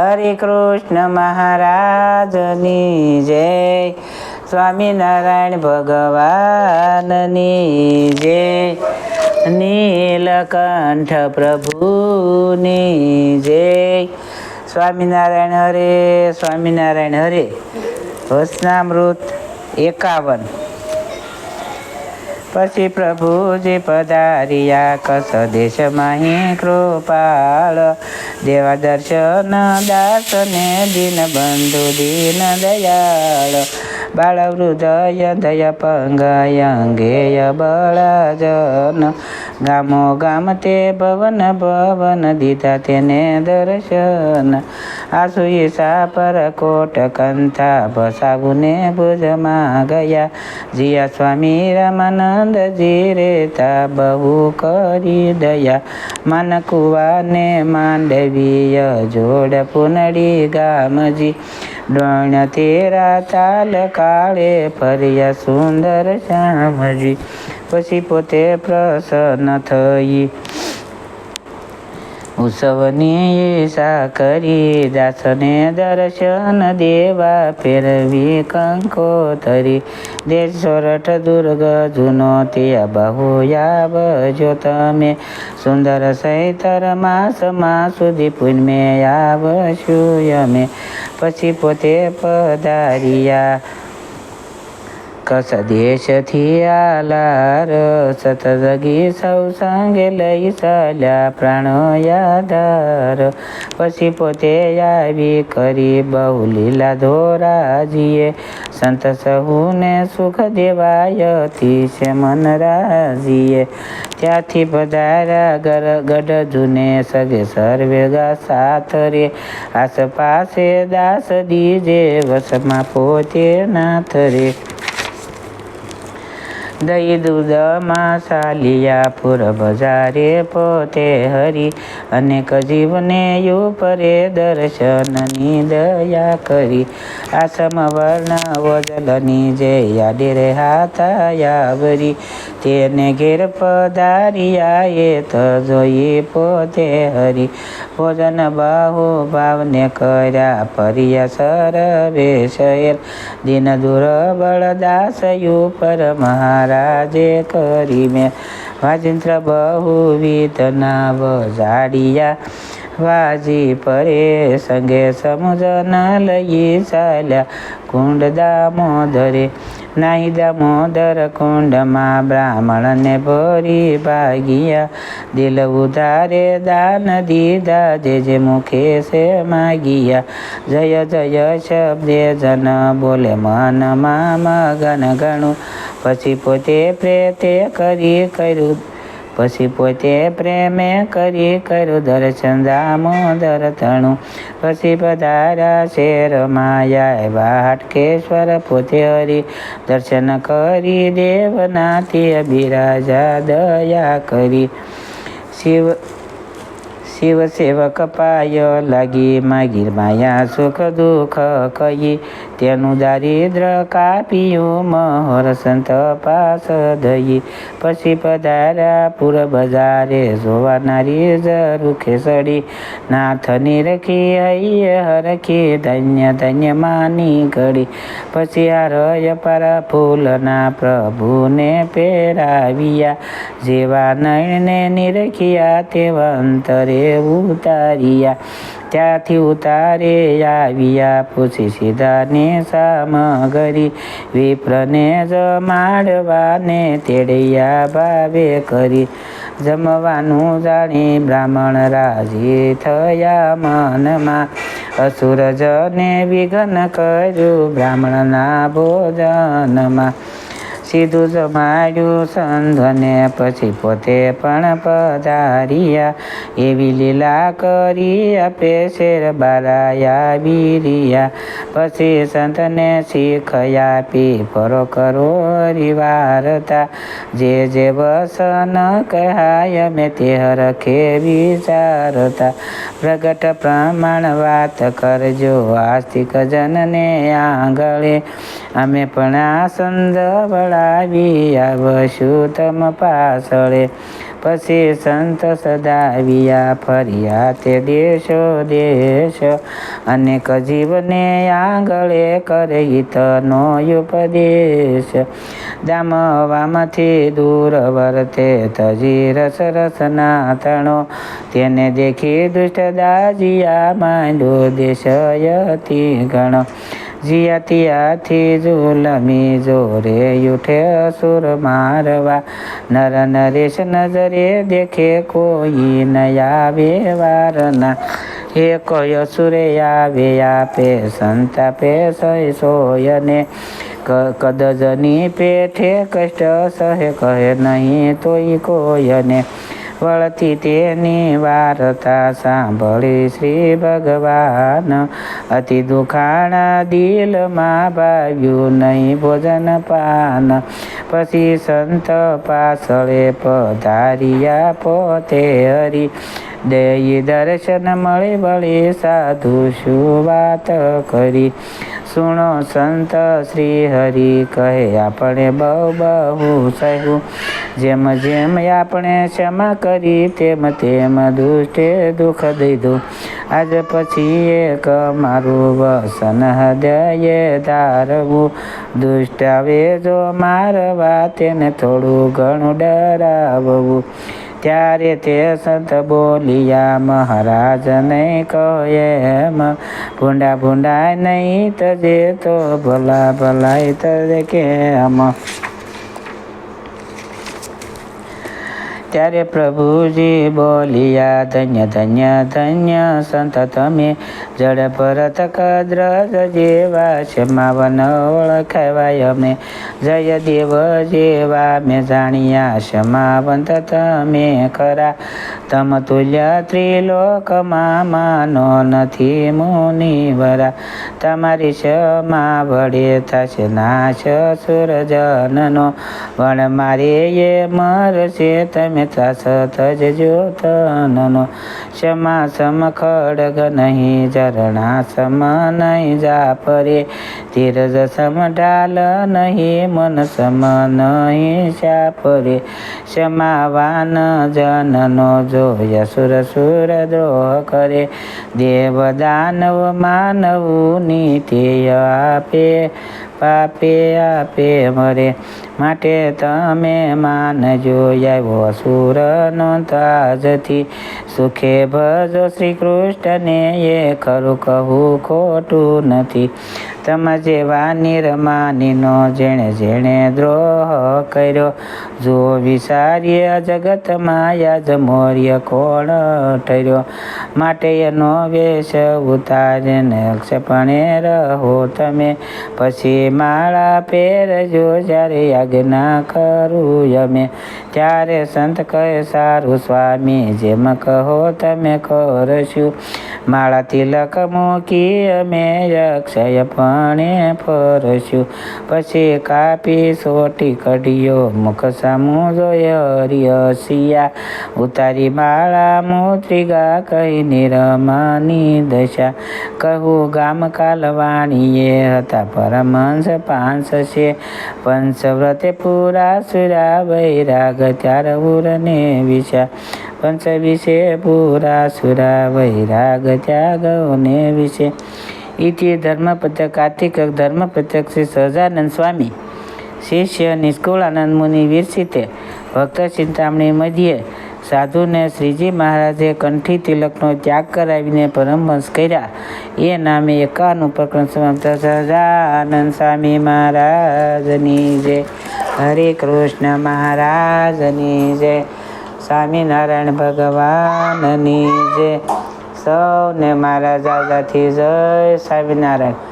હરે કૃષ્ણ મહારાજની જય. સ્વામિનારાયણ ભગવાનની જય. નીલકંઠ પ્રભુની જય. સ્વામિનારાયણ હરે સ્વામિનારાયણ હરે. વચનામૃત એકાવન. પછી પ્રભુજી પધાર્યા, કસ દેશમાં કૃપાળ દેવા દર્શન દાસને દીન બંધુ, દીન દયાળ. બાળ હૃદય દયા પંગાય અંગેય બળજન. ગામો ગામ તે ભવન ભવન દીધા તેને દર્શન. આસુઈ સાપર કોટ કંથા ભસાગુને ભુજમાં ગયા. જીયા સ્વામી રામાનંદજી રેતા બહુ કરી દયા. માનકુવાને માંડવીય જોડ પુનડી ગામજી. ડોણ તેરા ચાલ કાળે ફર્યા સુંદર શ્યામજી. પછી પોતે પ્રસન્ન થઈ. ઉત્સવની ઈશા કરી દાસને દર્શન દેવા ફેરવી કંકોતરી દેશ સોરઠ દુર્ગ જૂનો ત્યાં બહુ આવજો તમે સુંદર સૈતર માસમાં સુધી પુણ્મે આવશું અમે પછી પોતે પધાર્યા. કસ દેશથી આલાર સતજગી સૌ સંગે લઈ સલ્યા પ્રાણો યાદાર પછી પોતે આવી કરી બહુ લીલા ધોરાજીએ સંત સહુને સુખ દેવાયથી છે મન રાજીએ ત્યાંથી પધાર્યા ગર ગઢ જૂને સગે સર્વે ગા સાથ રે આસપાસે દાસ દીજે વસમાં પોતે નાથ રે દહી દૂધમાં સાલિયા પુર બજારે પોતે હરી, અનેક જીવને યુપરે દર્શનની દયા કરી. આસમ વર્ણ વજલની જે યાદે રે હાથાયાવરી. તેને ઘેર પધારિયા એ તો જોઈ પોતે હરી. ભોજન બાહુ ભાવને કર્યા પરિયા સરવે શહેર દિન દુર્બળ બળદાસ ઉપર મહારાજે કરી મેં. વાજિંત્ર બહુવિધ નાવ જાડિયા. વાજી પરે સંગે સમજન લઈ ચાલ્યા. કુંડ દામોદરે નાહી દામોદર કુંડમાં બ્રાહ્મણને ભરી ભાગ્યા. દિલ ઉધારે દાન દીધા, જે જે મુખે છે માગ્યા. જય જય શબ્દે જન બોલે મનમાં મગન ગણું. પછી પોતે પ્રેતે કરી કર્યું. પછી પોતે પ્રેમે કરી કર્યું દર્શન દામોદર તણું પછી પધારા શેર માયા વાટકેશ્વર પોતે હરી. દર્શન કરી દેવનાથી બિરાજા દયા કરી. શિવ શિવ સેવક પાય લાગી માગીર માયા સુખ દુઃખ કહી. તેનું દારિદ્ર કાપ્યું, મહોર સંત પાસ દઈ પછી પધાર્યા પુર બજારે, જોવાનારી રૂખે સડી નાથની રખી હૈયે, હરખી ધન્ય ધન્ય માની ઘડી. પછી હરય પર ફૂલના પ્રભુને પહેરાવ્યા. જેવા નયને નિરખિયા તેવા અંતરે ઉતાર્યા. ત્યાંથી ઉતારે આવ્યા પૂછી સીધાને સામગરી. વિપ્રને જમાડવાને તેડૈયા ભાવે કરી. જમવાનું જાણી બ્રાહ્મણ રાજી થયા મનમાં. અસુરજને વિઘ્ન કર્યું બ્રાહ્મણના ભોજનમાં. સીધું જમાડ્યું સંધને પછી પોતે પણ પધારિયા. એવી લીલા કરી આપે શેર બારાયા બીરિયા પછી સંતને શીખયા પી પરો કરો રિવારતા. જે જે વસન કહાય મેં તે હરખે વિચારતા પ્રગટ પ્રમાણ વાત કરજો, આસ્તિક જનને આંગળે. અમે પણ આ સંદ વળાવી આવશું તમ પાછળે. પછી સંત સદાવ્યા ફર્યા દેશો, દેશ, અનેક જીવને આંગળે કરે તનો ઉપદેશ. દામવામાંથી દૂર વર્તે તજી રસ રસના તણો તેને દેખી દુષ્ટ દાજિયા માંડો દેશયતી ગણ. જીયાતિયાથી ઝુલમી જોરે ઉઠે અસુર મારવા. નર નરેશ નજરે દેખે કોઈ ન આવે વારના. હે કયો સુરે આવે આપે, સંતાપે સહી સોયને. કદજની પેઠે કષ્ટ સહે, કહે નહીં તોય કોયને. વળતી તેની વાર્તા સાંભળી શ્રી ભગવાન. અતિ દુખાણા દિલમાં ભાવ્યું નહીં ભોજન પાન. પછી સંત પાછળે પધાર્યા પોતે હરી. દઈ દર્શન મળી વળી સાધુ શું વાત કરી? સુણો સંત શ્રી હરિ કહે, આપણે બહુ બહુ સહ્યું જેમ જેમ આપણે ક્ષમા કરી, તેમ તેમ દુષ્ટે દુઃખ દીધું. આજ પછી એક મારું વસન હૃદયે ધારવું. દુષ્ટ આવે જો મારવા તેને થોડું ઘણું ડરાવવું. ત્યારે તે સંત બોલિયા મહારાજ નહીં કહે એમ ભૂંડા ભૂંડા નહીં તજે તો ભલા ભલાઈ તજે કેમ ત્યારે પ્રભુજી બોલિયા ધન્ય ધન્ય ધન્ય સંત, તમે જડ પરત કદ્રજ જેવા ક્ષમાવન ઓળખાવાય અમે જય દેવ જેવા મેં જાણ્યા, ક્ષમાવંત તમે ખરા. તમ તુલ્ય ત્રિલોકમાં માનો નથી મુનિવરા તમારી ક્ષમા વડે થશે નાશ સુરજનનો. વણ મારે એ મરશે તમે ત્રાસ થજજો તનનો ક્ષમા સમ ખડગ નહીં ઝરણા સમ નહીં જાપરે ધીરજ સમ ઢાલ નહીં મન સમ નહીં ચાપરે ક્ષમાવાન જનનો જોય સુર સુર દ્રોહ કરે દેવ દાનવ માનવ નીતિ આપે પાપે આપે મરે માટે તમે માનજો આવ્યો સુરનો તાજથી સુખે ભજો શ્રી કૃષ્ણને એ ખરું કહું ખોટું નથી. તમ જેવા નિર્માનીનો જેણે જેણે દ્રોહ કર્યો, જો વિસાર્ય જગત માયા જ મૌર્ય કોણ ઠર્યો? માટે એનો વેશ ઉતારીને ક્ષપણે રહો તમે. પછી માળા પહેરજો જ્યારે આજ્ઞા કરું અમે. ત્યારે સંત કહે, સારું સ્વામી, જેમ કહો તમે કરશું. માળા તિલક મૂકી અમે અક્ષયપણે ફરસ્યું. પછી કાપી સોટી કઢિયો. મુખ સામું જોય હરિયસિયા ઉતારી માળા મોત્રિગા કહી નિરમાની દશા. કહું, ગામ કાલવાણીએ હતા, પરમહંસ પાંચ છે પંચવ્રતે પૂરા સુરા વૈરાગ, ત્યાર ઉરને વિશા. પંચ વિશે પૂરા સુરા વૈરાગ ત્યાગને વિશે. ઇતિ ધર્મપત્રક કાર્તિક ધર્મપત્રક શ્રી સહજાનંદ સ્વામી, શિષ્ય નિષ્કુળાનંદ મુનિ વિરસિતે ભક્ત ચિંતામણી મધ્યે, સાધુને શ્રીજી મહારાજે કંઠી તિલકનો ત્યાગ કરાવીને પરમહંસ કર્યા. એ નામે એકાનું પ્રકરણ સમાપ્ત. સહજાનંદ સ્વામી મહારાજની જય. હરે કૃષ્ણ મહારાજની જય. સ્વામિનારાયણ ભગવાનની જય. સૌને મારા દાદાથી જય સ્વામિનારાયણ.